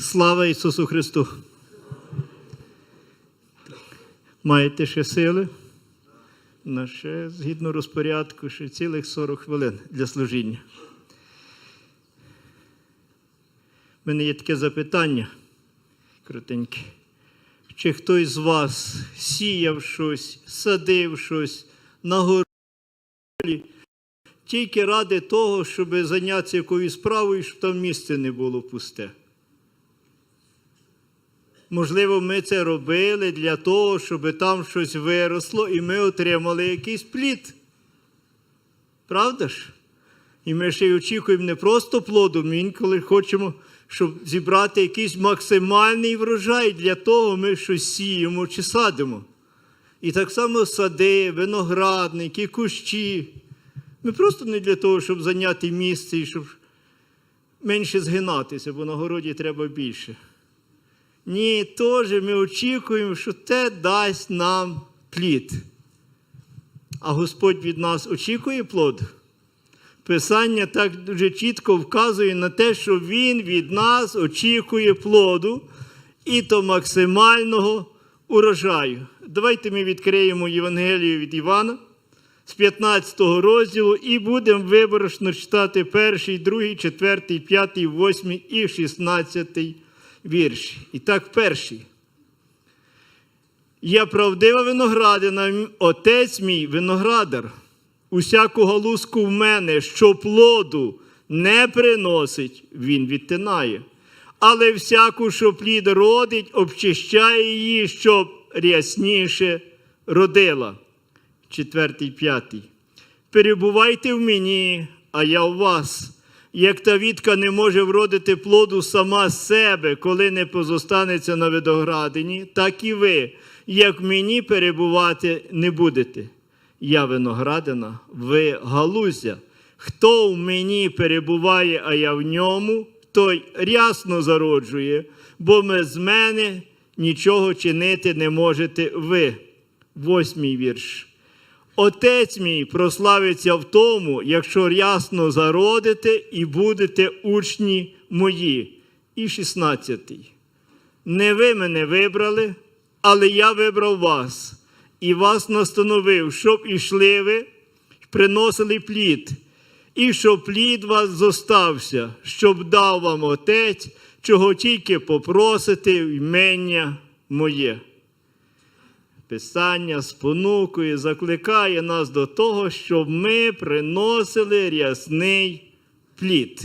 Слава Ісусу Христу! Маєте ще сили? На ще, згідно розпорядку, ще цілих 40 хвилин для служіння. У мене є таке запитання коротеньке. Чи хтось з вас сіяв щось, садив щось на горі, тільки ради того, щоб зайнятися якоюсь справою, щоб там місце не було пусте? Можливо, ми це робили для того, щоб там щось виросло, і ми отримали якийсь плід. Правда ж? І ми ще й очікуємо не просто плоду, ми інколи хочемо, щоб зібрати якийсь максимальний врожай. Для того ми щось сіємо чи садимо. І так само сади, виноградники, кущі. Ми просто не для того, щоб зайняти місце і щоб менше згинатися, бо на городі треба більше. Ні, теж ми очікуємо, що те дасть нам плід. А Господь від нас очікує плод. Писання так дуже чітко вказує на те, що Він від нас очікує плоду і то максимального урожаю. Давайте ми відкриємо Євангелію від Івана з 15 розділу і будемо виборочно читати перший, другий, четвертий, п'ятий, восьмий і шістнадцятий вірш. І так, перший. Я правдива виноградина, отець мій виноградар. Усяку галузку в мене, що плоду не приносить, він відтинає. Але всяку, що плід родить, обчищає її, щоб рясніше родила. Четвертий, п'ятий. Перебувайте в мені, а я в вас. Як та вітка не може вродити плоду сама себе, коли не позостанеться на видоградині, так і ви, як мені перебувати не будете. Я виноградина, ви галузя. Хто в мені перебуває, а я в ньому, той рясно зароджує, бо без мене нічого чинити не можете ви. Восьмий вірш. Отець мій прославиться в тому, якщо рясно зародите і будете учні мої. І шістнадцятий. Не ви мене вибрали, але я вибрав вас і вас настановив, щоб ішли ви, приносили плід, і щоб плід вас зостався, щоб дав вам Отець, чого тільки попросите в імення моє. Писання спонукує, закликає нас до того, щоб ми приносили рясний плід.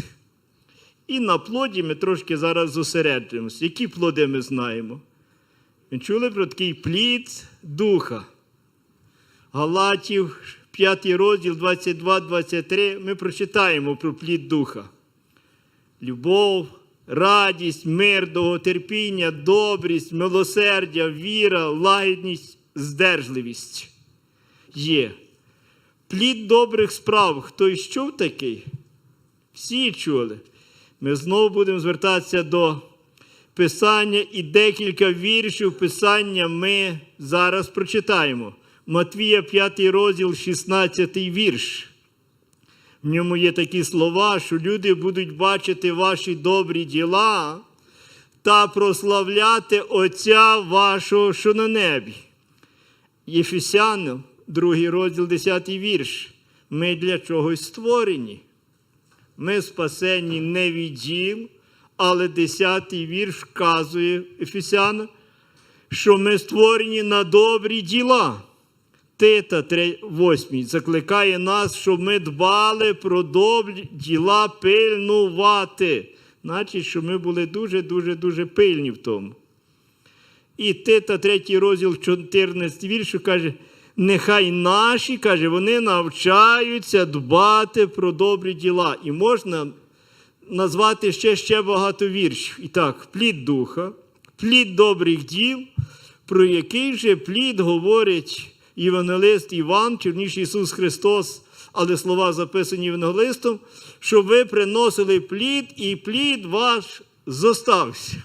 І на плоді ми трошки зараз зосереджуємося. Які плоди ми знаємо? Ми чули про такий плід духа. Галатів, 5 розділ 22-23, ми прочитаємо про плід духа. Любов, радість, мир, довготерпіння, добрість, милосердя, віра, лагідність, здержливість є. Плід добрих справ. Хтось чув такий? Всі чули. Ми знову будемо звертатися до Писання і декілька віршів Писання ми зараз прочитаємо. Матвія 5 розділ, 16 вірш. В ньому є такі слова, що люди будуть бачити ваші добрі діла та прославляти Отця вашого, що на небі. Єфесянам, 2 розділ, 10 вірш. Ми для чогось створені. Ми спасені не від діл, але 10 вірш вказує Ефесяна, що ми створені на добрі діла. Тита 8 закликає нас, щоб ми дбали про добрі діла пильнувати. Значить, що ми були дуже-дуже дуже пильні в тому. І Тита 3 розділ 14 віршу каже, нехай наші, каже, вони навчаються дбати про добрі діла. І можна назвати ще ще багато віршів. І так, плід духа, плід добрих діл, про який же плід говорить євангелист Іван, черніше Ісус Христос, але слова записані євангелистом, щоб ви приносили плід, і плід ваш зостався.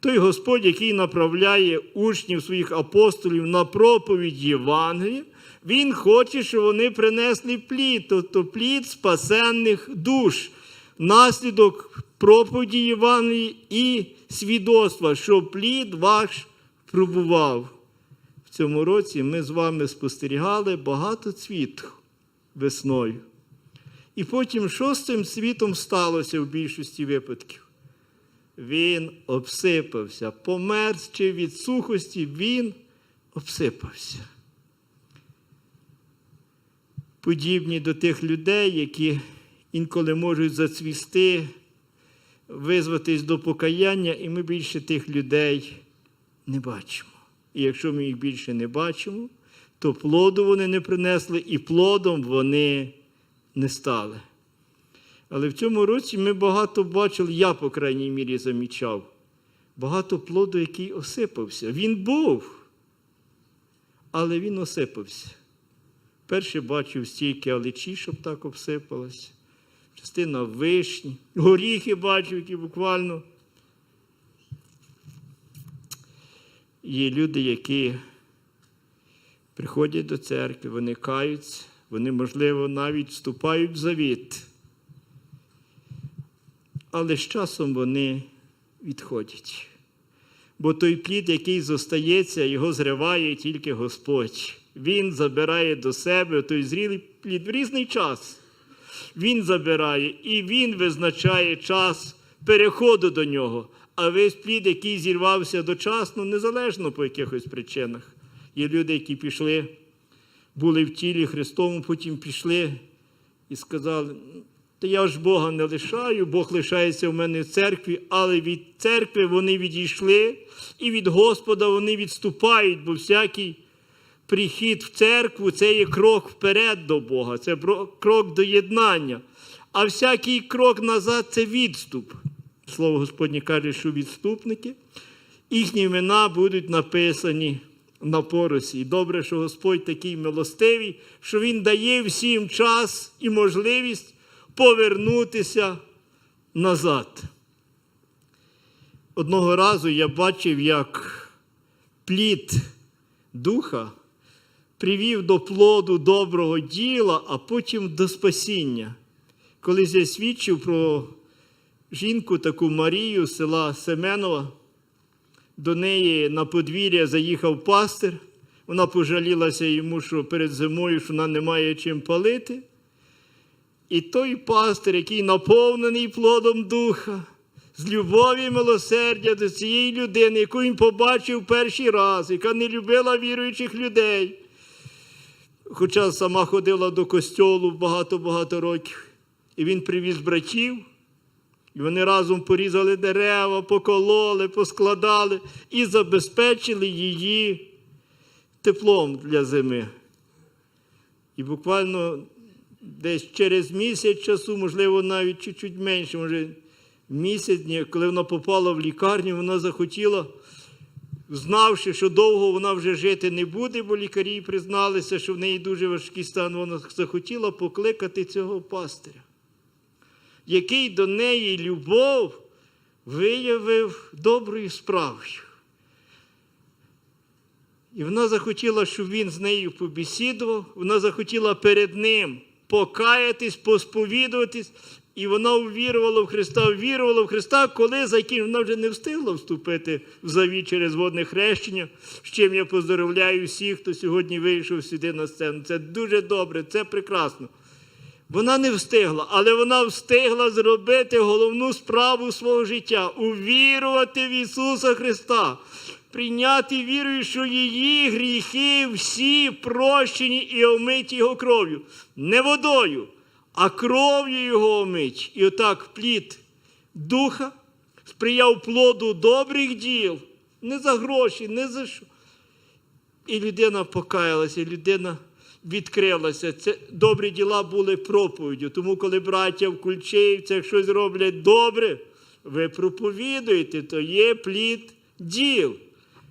Той Господь, який направляє учнів своїх апостолів на проповідь Євангелія, Він хоче, щоб вони принесли плід, тобто плід спасенних душ, наслідок проповіді Євангелії і свідоцтва, що плід ваш пробував. Цьому році ми з вами спостерігали багато цвіту весною. І потім, з світом сталося в більшості випадків? Він обсипався, померз чи від сухості, він обсипався. Подібні до тих людей, які інколи можуть зацвісти, визватись до покаяння, і ми більше тих людей не бачимо. І якщо ми їх більше не бачимо, то плоду вони не принесли, і плодом вони не стали. Але в цьому році ми багато бачили, я, по крайній мірі, замічав, багато плоду, який осипався. Він був, але він осипався. Перше бачив стільки алечі, щоб так обсипалося, частина вишні, горіхи бачив, які буквально. Є люди, які приходять до церкви, вони каються, вони, можливо, навіть вступають в завіт. Але з часом вони відходять. Бо той плід, який зостається, його зриває тільки Господь. Він забирає до себе той зрілий плід в різний час. Він забирає і він визначає час переходу до нього. А весь плід, який зірвався дочасно, незалежно по якихось причинах. Є люди, які пішли, були в тілі Христовому, потім пішли і сказали: та я ж Бога не лишаю, Бог лишається в мене в церкві, але від церкви вони відійшли, і від Господа вони відступають, бо всякий прихід в церкву це є крок вперед до Бога, це крок до єднання. А всякий крок назад це відступ. Слово Господнє каже, що відступники, їхні імена будуть написані на поросі. І добре, що Господь такий милостивий, що Він дає всім час і можливість повернутися назад. Одного разу я бачив, як плід духа привів до плоду доброго діла, а потім до спасіння. Колись я свідчив про жінку таку Марію з села Семенова. До неї на подвір'я заїхав пастир. Вона пожалілася йому, що перед зимою що вона не має чим палити. І той пастир, який наповнений плодом духа, з любові і милосердя до цієї людини, яку він побачив перший раз, яка не любила віруючих людей. Хоча сама ходила до костьолу багато-багато років. І він привіз братів, і вони разом порізали дерева, покололи, поскладали і забезпечили її теплом для зими. І буквально десь через місяць часу, можливо, навіть чуть-чуть менше, може місяць, коли вона попала в лікарню, вона захотіла, знавши, що довго вона вже жити не буде, бо лікарі призналися, що в неї дуже важкий стан, вона захотіла покликати цього пастиря, який до неї любов виявив доброю справою. І вона захотіла, щоб він з нею побесідував, вона захотіла перед ним покаятись, посповідуватись, і вона увірувала в Христа, вірувала в Христа, коли закінчила. Вона вже не встигла вступити в завіт через водне хрещення, з чим я поздоровляю всіх, хто сьогодні вийшов сюди на сцену. Це дуже добре, це прекрасно. Вона не встигла, але вона встигла зробити головну справу свого життя увірувати в Ісуса Христа, прийняти вірою, що її гріхи всі прощені і омиті Його кров'ю. Не водою, а кров'ю Його омить. І отак плід духа сприяв плоду добрих діл, не за гроші, не за що. І людина покаялася, і людина відкрилася. Це добрі діла були проповіддю. Тому, коли браття в Кульчеївцях щось роблять добре, ви проповідуєте, то є плід діл.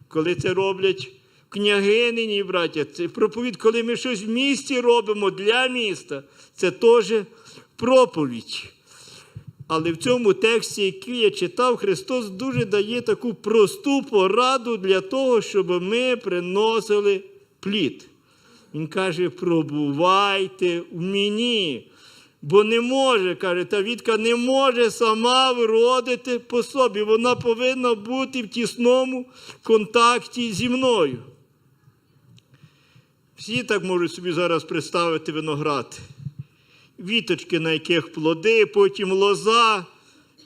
Коли це роблять княгинині, браття, це проповідь, коли ми щось в місті робимо для міста, це теж проповідь. Але в цьому тексті, який я читав, Христос дуже дає таку просту пораду для того, щоб ми приносили плід. Він каже: пробувайте в мені. Бо не може, каже, та Вітка не може сама вродити по собі. Вона повинна бути в тісному контакті зі мною. Всі так можуть собі зараз представити виноград. Віточки, на яких плоди, потім лоза,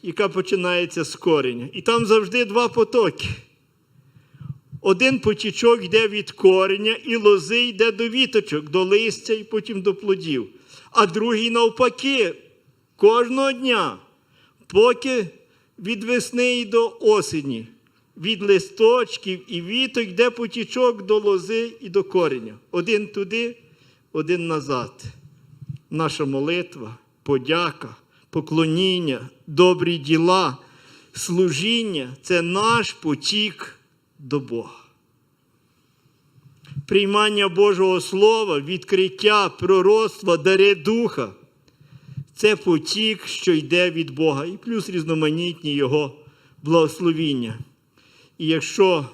яка починається з кореня. І там завжди два потоки. Один потічок йде від кореня, і лози йде до віточок, до листя і потім до плодів. А другий навпаки, кожного дня, поки від весни і до осені, від листочків і віток йде потічок до лози і до кореня. Один туди, один назад. Наша молитва, подяка, поклоніння, добрі діла, служіння це наш потік до Бога. Приймання Божого Слова, відкриття, пророцтва, дари Духа це потік, що йде від Бога, і плюс різноманітні Його благословіння. І якщо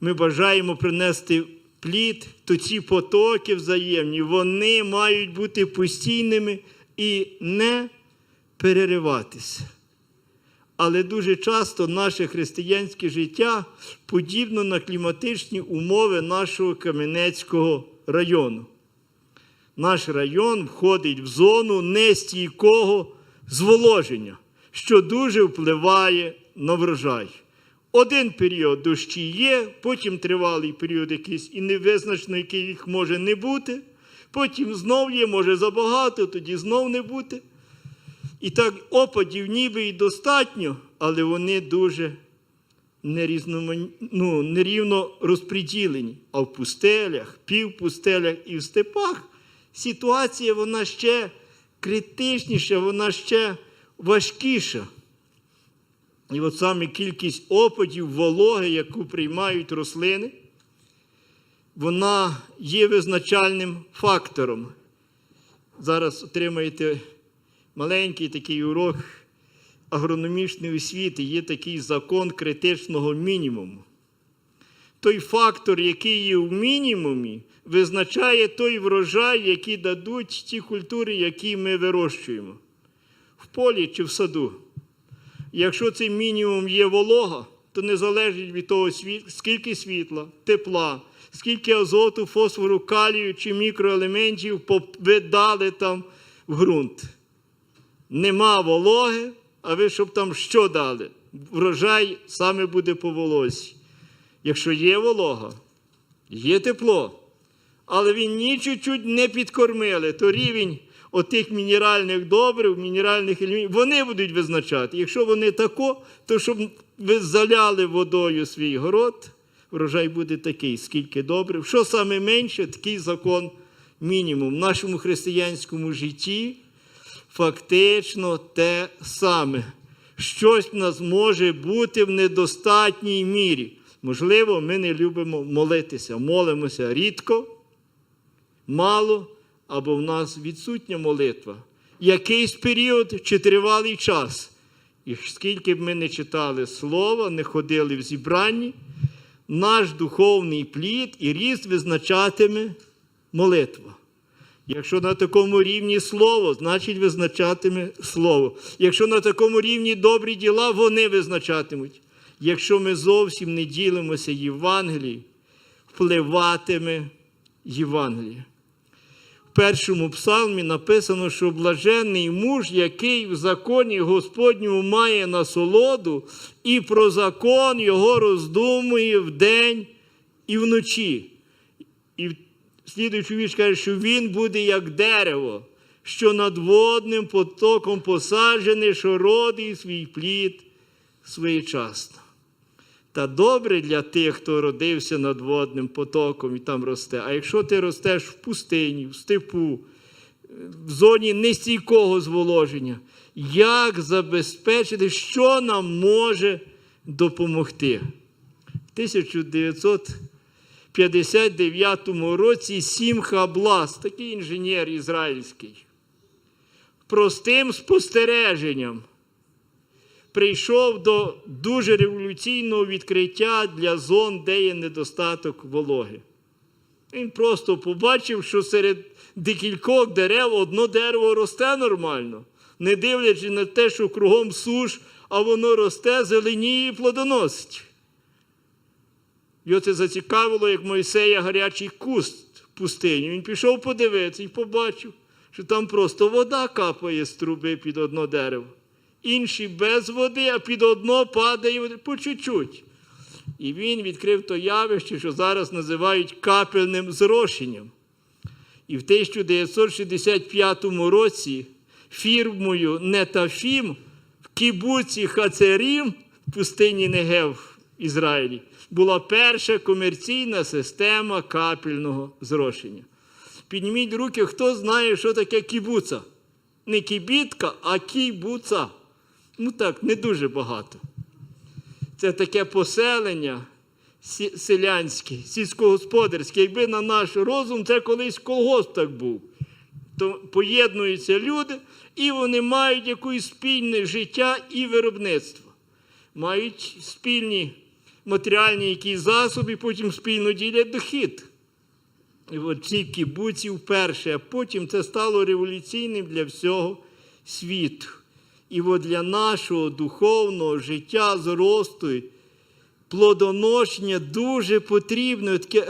ми бажаємо принести плід, то ці потоки взаємні, вони мають бути постійними і не перериватися. Але дуже часто наше християнське життя подібно на кліматичні умови нашого Кам'янецького району. Наш район входить в зону нестійкого зволоження, що дуже впливає на врожай. Один період дощі є, потім тривалий період якийсь і невизначно, який їх може не бути. Потім знов є, може забагато, тоді знов не бути. І так опадів ніби і достатньо, але вони дуже ну, нерівно розподілені. А в пустелях, півпустелях і в степах ситуація вона ще критичніша, вона ще важкіша. І от саме кількість опадів, вологи, яку приймають рослини, вона є визначальним фактором. Зараз отримаєте маленький такий урок агрономічної освіти, є такий закон критичного мінімуму. Той фактор, який є в мінімумі, визначає той врожай, який дадуть ті культури, які ми вирощуємо в полі чи в саду. Якщо цей мінімум є волога, то не залежить від того, скільки світла, тепла, скільки азоту, фосфору, калію чи мікроелементів ви там в ґрунт. Нема вологи, а ви щоб там що дали? Врожай саме буде по волосі. Якщо є волога, є тепло, але він ні чуть-чуть не підкормили, то рівень отих мінеральних добрив, мінеральних елементів, вони будуть визначати. Якщо вони тако, то щоб ви заляли водою свій город, врожай буде такий, скільки добрив. Що саме менше, такий закон мінімум. В нашому християнському житті фактично те саме. Щось в нас може бути в недостатній мірі. Можливо, ми не любимо молитися, молимося рідко, мало, або в нас відсутня молитва. Якийсь період чи тривалий час. І скільки б ми не читали слова, не ходили в зібранні, наш духовний плід і ріст визначатиме молитва. Якщо на такому рівні слово, значить визначатиме слово. Якщо на такому рівні добрі діла, вони визначатимуть. Якщо ми зовсім не ділимося Євангелієм, впливатиме Євангеліє. В першому псалмі написано, що блаженний муж, який в законі Господньому має насолоду, і про закон його роздумує вдень і вночі. І Слідуючи віч каже, що він буде як дерево, що над водним потоком посаджений, що родить свій плід своєчасно. Та добре для тих, хто родився над водним потоком і там росте. А якщо ти ростеш в пустині, в степу, в зоні нестійкого зволоження, як забезпечити, що нам може допомогти? 1900 59 році Сімха Блас, такий інженер ізраїльський, простим спостереженням прийшов до дуже революційного відкриття для зон, де є недостаток вологи. Він просто побачив, що серед декількох дерев одно дерево росте нормально, не дивлячись на те, що кругом суш, а воно росте, зеленіє і плодоносить. Його це зацікавило, як Мойсея гарячий куст в пустині. Він пішов подивитися і побачив, що там просто вода капає з труби під одно дерево. Інші без води, а під одно падає по чуть-чуть. І він відкрив то явище, що зараз називають капельним зрошенням. І в 1965 році фірмою Нетафім в кібуці Хацерім в пустині Негев в Ізраїлі була перша комерційна система капельного зрошення. Підніміть руки, хто знає, що таке кібуца. Не кібітка, а кібуца. Ну так, не дуже багато. Це таке поселення селянське, сільськогосподарське. Якби на наш розум, це колись колгосп так був. То поєднуються люди, і вони мають якусь спільне життя і виробництво. Мають спільні матеріальні якісь засоби, потім спільно ділять дохід. І от ці кібуці вперше, а потім це стало революційним для всього світу. І от для нашого духовного життя зросту, плодоношення дуже потрібно таке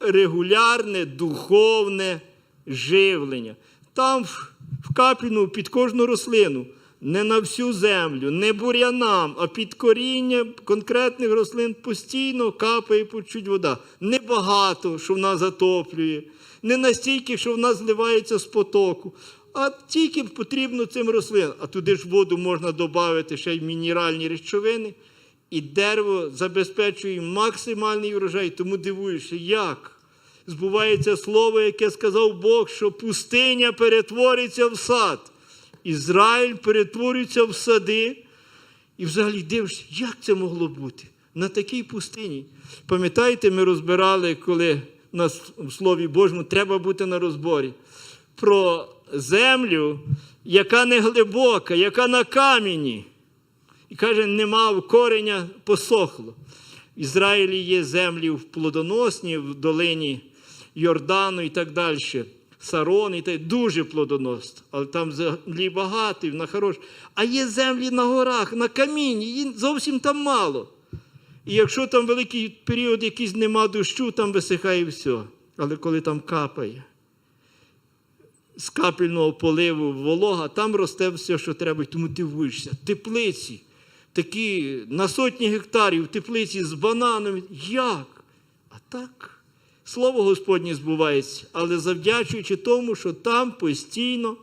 регулярне духовне живлення. Там в, капіну під кожну рослину, не на всю землю, не бурянам, а під коріння конкретних рослин постійно капає по чуть вода. Небагато, що вона затоплює, не настільки, що вона зливається з потоку. А тільки потрібно цим рослинам. А туди ж воду можна додати ще й мінеральні речовини, і дерево забезпечує максимальний урожай. Тому дивуєшся, як збувається слово, яке сказав Бог, що пустиня перетвориться в сад. Ізраїль перетворюється в сади. І взагалі дивишся, як це могло бути на такій пустині. Пам'ятаєте, ми розбирали, коли нас Слові Божому треба бути на розборі, про землю, яка не глибока, яка на камені. І каже, нема в кореня посохло. В Ізраїлі є землі в плодоносні, в долині Йордану і так далі. Сарон і так дуже плодоносна, але там землі багато, вона хороша. А є землі на горах, на камінні, її зовсім там мало. І якщо там великий період якийсь нема дощу, там висихає все. Але коли там капає, з капельного поливу волога, там росте все, що треба, тому дивуєшся. Теплиці, такі на сотні гектарів теплиці з бананами. Як? А так. Слово Господнє збувається, але завдячуючи тому, що там постійно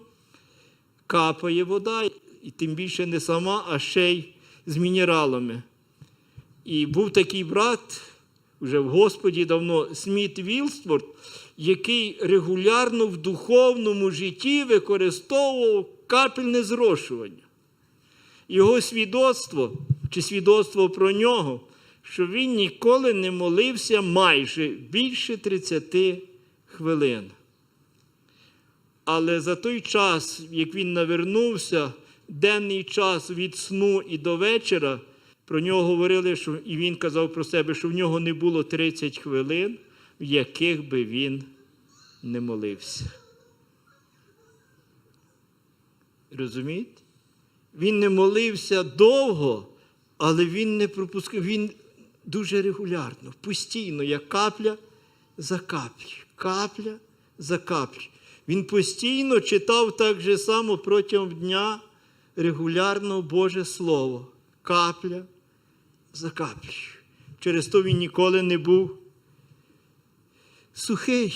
капає вода, і тим більше не сама, а ще й з мінералами. І був такий брат вже в Господі давно Сміт Вілсворт, який регулярно в духовному житті використовував капельне зрошування. Його свідоцтво чи свідоцтво про нього, що він ніколи не молився майже більше 30 хвилин. Але за той час, як він навернувся, денний час від сну і до вечора, про нього говорили, що, і він казав про себе, що в нього не було 30 хвилин, в яких би він не молився. Розумієте? Він не молився довго, але він не пропускав. Він дуже регулярно, постійно, як капля за каплю, капля за каплю. Він постійно читав так же само протягом дня регулярно Боже Слово. Капля за каплю. Через то він ніколи не був сухий.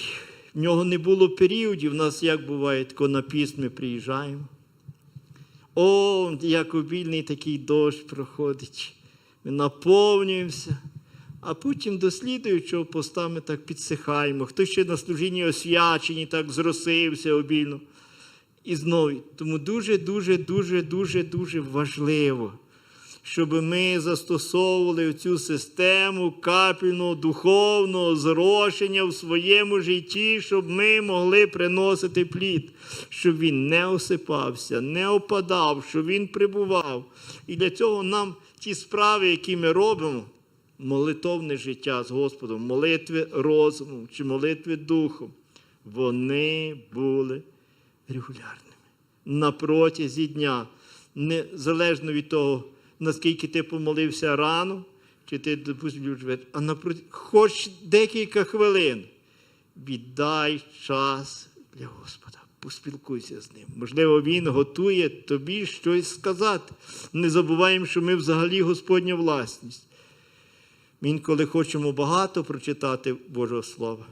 В нього не було періодів. У нас як буває, тако на піст ми приїжджаємо. О, як обільний такий дощ проходить. Ми наповнюємося, а потім до слідуючого поста ми так підсихаємо. Хтось ще на служінні освячені, так зросився обільно. І знову. Тому дуже, дуже, дуже, дуже, дуже важливо, щоб ми застосовували цю систему капельного духовного зрошення в своєму житті, щоб ми могли приносити плід, щоб він не осипався, не опадав, щоб він прибував. І для цього нам ті справи, які ми робимо, молитовне життя з Господом, молитви розумом чи молитви духом, вони були регулярними. На протязі дня, незалежно від того, наскільки ти помолився рано, чи ти допустим, а напроти, хоч декілька хвилин віддай час для Господа. Поспілкуйся з ним. Можливо, Він готує тобі щось сказати. Не забуваємо, що ми взагалі Господня власність. Ми інколи хочемо багато прочитати Божого Слова.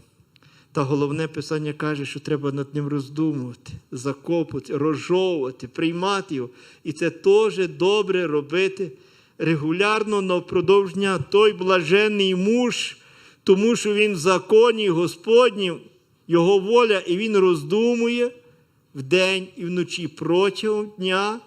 Та головне писання каже, що треба над ним роздумувати, закопувати, розжовувати, приймати його. І це теж добре робити регулярно навпродовж дня. Той блаженний муж, тому що він в законі Господнім, його воля, і він роздумує вдень і вночі протягом дня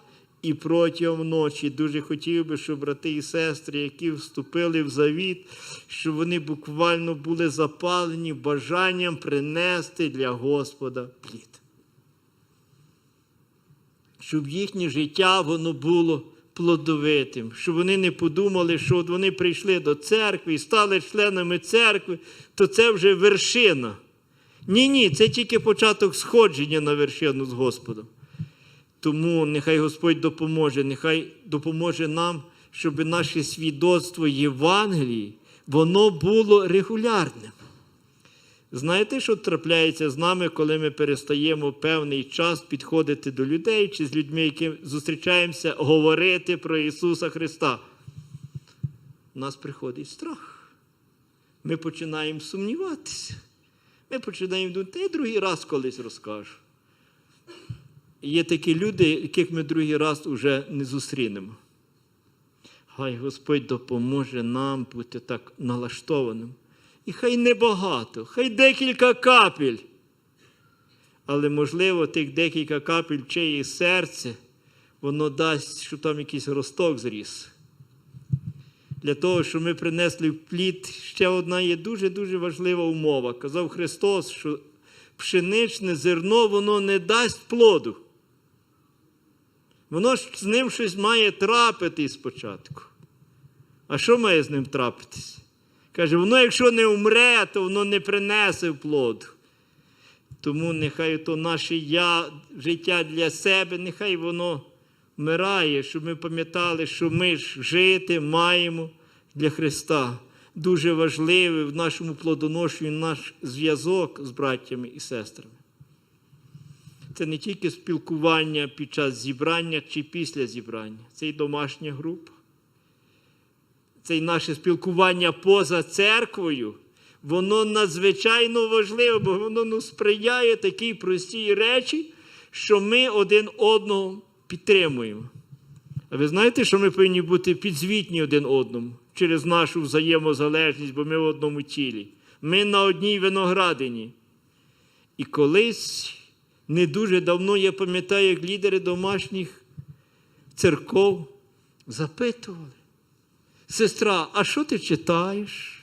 і протягом ночі. Дуже хотів би, щоб брати і сестри, які вступили в завіт, щоб вони буквально були запалені бажанням принести для Господа плід. Щоб їхнє життя воно було плодовитим, щоб вони не подумали, що от вони прийшли до церкви і стали членами церкви, то це вже вершина. Ні, ні, це тільки початок сходження на вершину з Господом. Тому нехай Господь допоможе, нехай допоможе нам, щоб наше свідоцтво Євангелії, воно було регулярним. Знаєте, що трапляється з нами, коли ми перестаємо певний час підходити до людей чи з людьми, які зустрічаємося, говорити про Ісуса Христа? У нас приходить страх. Ми починаємо сумніватися. Ми починаємо думати, та я другий раз колись розкажу. Є такі люди, яких ми другий раз уже не зустрінемо. Хай Господь допоможе нам бути так налаштованим. І хай небагато, хай декілька капель. Але, можливо, тих декілька капель чиє серце, воно дасть, щоб там якийсь росток зріс. Для того, щоб ми принесли в плід, ще одна є дуже-дуже важлива умова. Казав Христос, що пшеничне зерно воно не дасть плоду. Воно ж з ним щось має трапитись спочатку. А що має з ним трапитись? Каже, воно, якщо не умре, то воно не принесе плоду. Тому нехай то наше я, життя для себе, нехай воно вмирає, щоб ми пам'ятали, що ми ж жити маємо для Христа. Дуже важливий в нашому плодоношенні наш зв'язок з браттями і сестрами. Це не тільки спілкування під час зібрання чи після зібрання, це і домашня група. Це і наше спілкування поза церквою, воно надзвичайно важливе, бо воно ну, сприяє такій простій речі, що ми один одного підтримуємо. А ви знаєте, що ми повинні бути підзвітні один одному через нашу взаємозалежність, бо ми в одному тілі. Ми на одній виноградині. І колись не дуже давно, я пам'ятаю, як лідери домашніх церков запитували. Сестра, а що ти читаєш?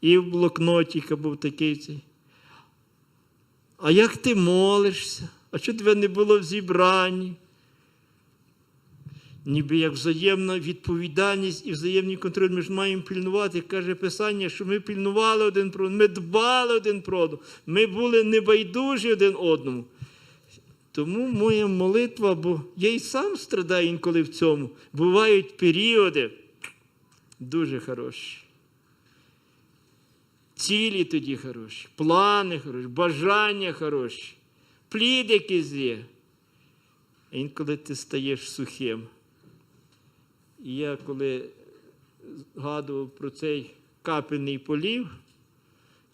І в блокнотіка був такий цей. А як ти молишся? А що тебе не було в зібранні? Ніби як взаємна відповідальність і взаємний контроль ми ж маємо пільнувати, каже Писання, що ми пільнували один про одного, ми дбали один про одного, ми були небайдужі один одному. Тому моя молитва, бо я і сам страдаю інколи в цьому. Бувають періоди дуже хороші. Цілі тоді хороші, плани хороші, бажання хороші, плід якийсь є. Інколи ти стаєш сухим. І я коли згадував про цей капельний полів,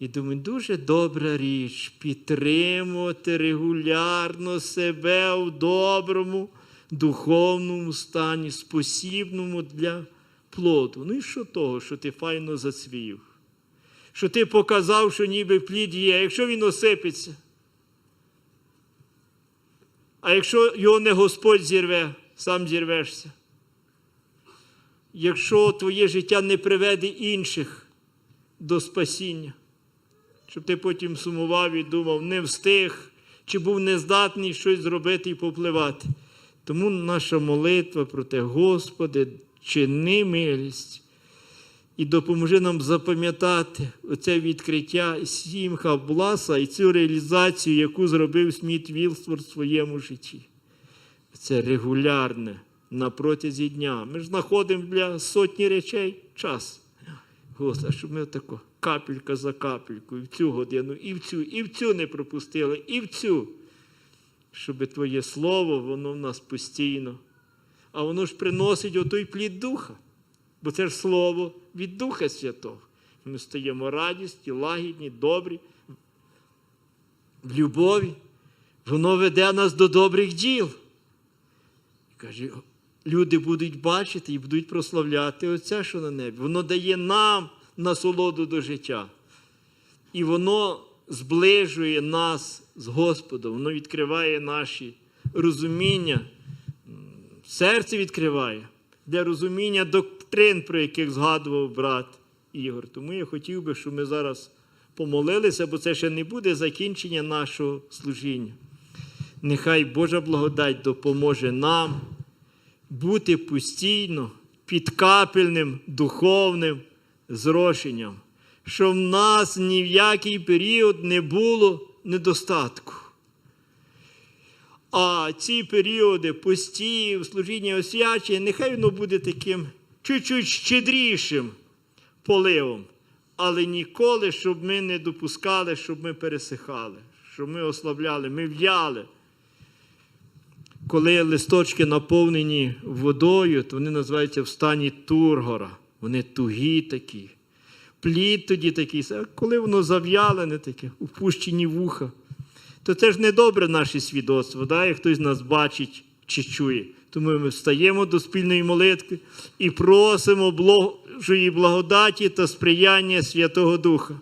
і думаю, дуже добра річ підтримувати регулярно себе в доброму духовному стані, спосібному для плоду. Ну і що того, що ти файно зацвів? Що ти показав, що ніби плід є, якщо він осипеться. А якщо його не Господь зірве, сам зірвешся. Якщо твоє життя не приведе інших до спасіння, щоб ти потім сумував і думав, не встиг, чи був нездатний щось зробити і попливати. Тому наша молитва про те, Господи, чини милість, І допоможи нам запам'ятати оце відкриття Сімха Бласа і цю реалізацію, яку зробив Сміт Вілсворт в своєму житті. Це регулярне на протязі дня. Ми ж знаходимо для сотні речей час. Господи, щоб ми тако капелька за капелькою, в цю годину, і в цю, і в цю не пропустили, і в цю. Щоб Твоє Слово, воно в нас постійно. А воно ж приносить отой плід духа. Бо це ж слово від Духа Святого. І Ми стаємо радісні, лагідні, добрі, в любові. Воно веде нас до добрих діл. Каже, люди будуть бачити і будуть прославляти Отця, що на небі. Воно дає нам насолоду до життя. І воно зближує нас з Господом, воно відкриває наші розуміння, серце відкриває для розуміння доктрин, про яких згадував брат Ігор. Тому я хотів би, щоб ми зараз помолилися, бо це ще не буде закінчення нашого служіння. Нехай Божа благодать допоможе нам бути постійно підкапельним духовним зрошенням, щоб в нас ні в який період не було недостатку. А ці періоди постів, служіння освячення, нехай воно буде таким чуть-чуть щедрішим поливом. Але ніколи, щоб ми не допускали, щоб ми пересихали, щоб ми ослабляли, ми в'яли. Коли листочки наповнені водою, то вони називаються в стані тургора. Вони тугі такі. Плід тоді такий, а коли воно зав'ялене таке, упущені вуха, то це ж не добре наше свідоцтво, да, як хтось нас бачить чи чує. Тому ми встаємо до спільної молитви і просимо Божої благодаті та сприяння Святого Духа.